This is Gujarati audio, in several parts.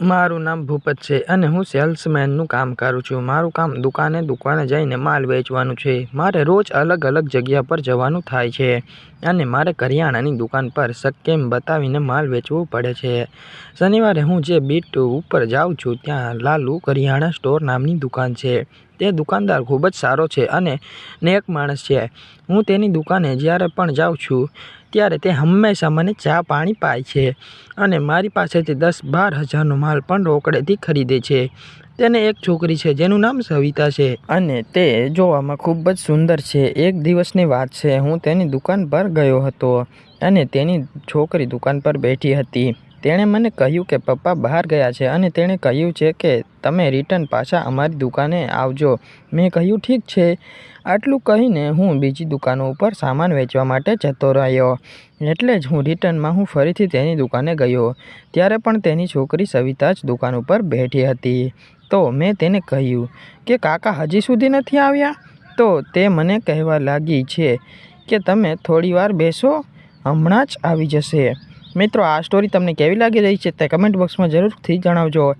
મારું નામ ભૂપત છે અને હું સેલ્સમેનનું કામ કરું છું. મારું કામ દુકાને દુકાને જઈને માલ વેચવાનું છે. મારે રોજ અલગ અલગ જગ્યા પર જવાનું થાય છે અને મારે કરિયાણાની દુકાન પર સકેમ બતાવીને માલ વેચવું પડે છે. શનિવારે હું જે બીટ ઉપર જાઉં છું, ત્યાં લાલુ કરિયાણા સ્ટોર નામની દુકાન છે. તે દુકાનદાર ખૂબ જ સારો છે અને નેક માણસ છે. હું તેની દુકાને જ્યારે પણ જાઉં છું, ત્યારે તે હંમેશા મને ચા પાણી પાય છે અને મારી પાસેથી દસ બાર હજારનો માલ પણ રોકડેથી ખરીદે છે. તેને એક છોકરી છે જેનું નામ સવિતા છે અને તે જોવામાં ખૂબ જ સુંદર છે. એક દિવસની વાત છે, હું તેની દુકાન પર ગયો હતો અને તેની છોકરી દુકાન પર બેઠી હતી. તેણે મને કહ્યું કે, પપ્પા, બહાર ગયા છે. અને તેણે કહ્યું છે કે, તમે રિટર્ન પાછા અમારી દુકાને આવજો. મેં કહ્યું, ઠીક છે. આટલું કહીને હું બીજી દુકાનો ઉપર સામાન વેચવા માટે જતો રહ્યો. એટલે જ હું રિટર્નમાં હું ફરીથી તેની દુકાને ગયો. ત્યારે પણ તેની છોકરી સવિતા જ દુકાન ઉપર બેઠી હતી. તો મેં તેને કહ્યું કે, કાકા, હજી સુધી નથી આવ્યા? તો તે મને કહેવા લાગી છે કે, તમે થોડીવાર બેસો, હમણાં જ આવી જશે. મિત્રો, આ સ્ટોરી તમને કેવી લાગી રહી છે તે કમેન્ટ બોક્સમાં જરૂરથી જણાવજો.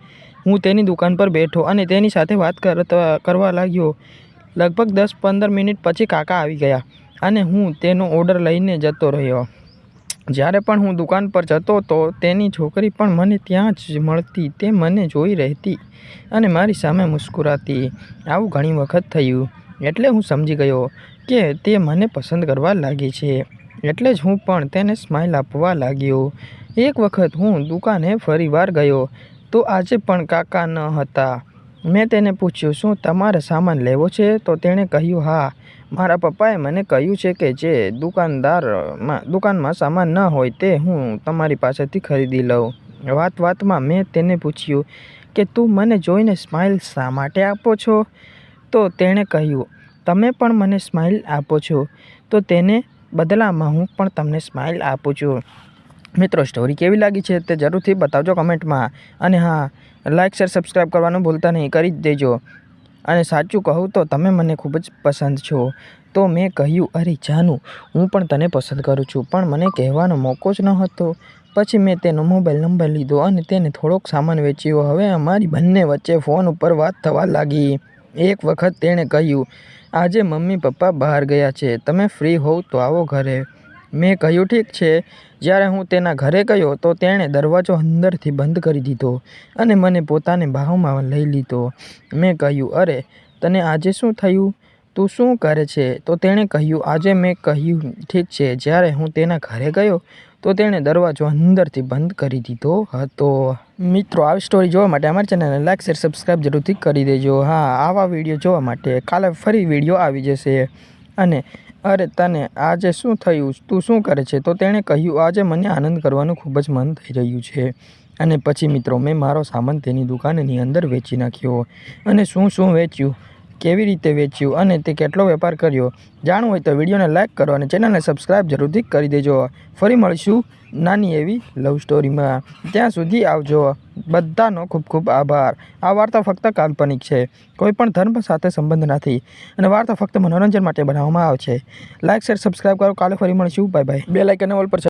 હું તેની દુકાન પર બેઠો અને તેની સાથે વાત કરવા લાગ્યો. લગભગ દસ પંદર મિનિટ પછી કાકા આવી ગયા અને હું તેનો ઓર્ડર લઈને જતો રહ્યો. જ્યારે પણ હું દુકાન પર જતો તો તેની છોકરી પણ મને ત્યાં જ મળતી, તે મને જોઈ રહેતી અને મારી સામે મુસ્કુરાતી. આવું ઘણી વખત થયું. એટલે હું સમજી ગયો કે તે મને પસંદ કરવા લાગી છે. એટલે જ હું પણ તેને સ્માઇલ આપવા લાગ્યો. એક વખત હું દુકાને ફરીવાર ગયો, તો આજે પણ કાકા ન હતા. મેં તેને પૂછ્યું, શું તમારે સામાન લેવો છે? તો તેણે કહ્યું, હા, મારા પપ્પાએ મને કહ્યું છે કે જે દુકાનદારમાં, દુકાનમાં સામાન ન હોય તે હું તમારી પાસેથી ખરીદી લઉં. વાત વાતમાં મેં તેને પૂછ્યું, કે તું મને જોઈને સ્માઇલ શા માટે આપો છો? તો તેણે કહ્યું, તમે પણ મને સ્માઇલ આપો છો. તો તેને બદલામાં હું પણ તમને સ્માઇલ આપું છું. મિત્રો સ્ટોરી કેવી લાગી છે તે જરૂરથી બતાવજો કમેન્ટમાં અને હા લાઇક શેર સબસ્ક્રાઈબ કરવાનું ભૂલતા નહીં, કરી જ દેજો. અને સાચું કહું તો તમે મને ખૂબ જ પસંદ છો. તો મેં કહ્યું, અરે જાનું, હું પણ તને પસંદ કરું છું, પણ મને કહેવાનો મોકો જ ન હતો પછી મેં તેનો મોબાઈલ નંબર લીધો અને તેને થોડોક સામાન વેચ્યો. હવે અમારી બંને વચ્ચે ફોન ઉપર વાત થવા લાગી. એક વખત તેણે કહ્યું, આજે મમ્મી પપ્પા બહાર ગયા છે. તમે ફ્રી હોવ તો આવો ઘરે. મેં કહ્યું, ઠીક છે. જ્યારે હું તેના ઘરે ગયો તો તેણે દરવાજો અંદરથી બંધ કરી દીધો અને મને પોતાને બાહુમાં લઈ લીધો. મેં કહ્યું, અરે, તને આજે શું થયું? તું શું કરે છે? તો તેણે કહ્યું, આજે મેં કહ્યું, ઠીક છે. જ્યારે હું તેના ઘરે ગયો તો તેણે દરવાજો અંદરથી બંધ કરી દીધો હતો. મિત્રો, આવી સ્ટોરી જોવા માટે અમારી ચેનલને લાઈક શેર સબસ્ક્રાઈબ જરૂરથી કરી દેજો. હા, આવા વીડિયો જોવા માટે કાલે ફરી વીડિયો આવી જશે. અને અરે તને આજે શું થયું? તું શું કરે છે? તો તેણે કહ્યું, આજે મને આનંદ કરવાનું ખૂબ જ મન થઈ રહ્યું છે. અને પછી મિત્રો, મેં મારો સામાન તેની દુકાનની અંદર વેચી નાખ્યો. અને શું શું વેચ્યું? કેવી રીતે વેચ્યું અને તે કેટલો વેપાર કર્યો જાણવું હોય તો વિડીયોને લાઇક કરો અને ચેનલને સબસ્ક્રાઈબ જરૂરથી કરી દેજો. ફરી મળીશું નાની એવી લવ સ્ટોરીમાં. ત્યાં સુધી આવજો. બધાનો ખૂબ ખૂબ આભાર. આ વાર્તા ફક્ત કાલ્પનિક છે. કોઈ પણ ધર્મ સાથે સંબંધ નથી. અને વાર્તા ફક્ત મનોરંજન માટે બનાવવામાં આવે છે. લાઇક શેર સબસ્ક્રાઈબ કરો. કાલે ફરી મળીશું. Bye bye. બે લાઇક અને ઓલ પર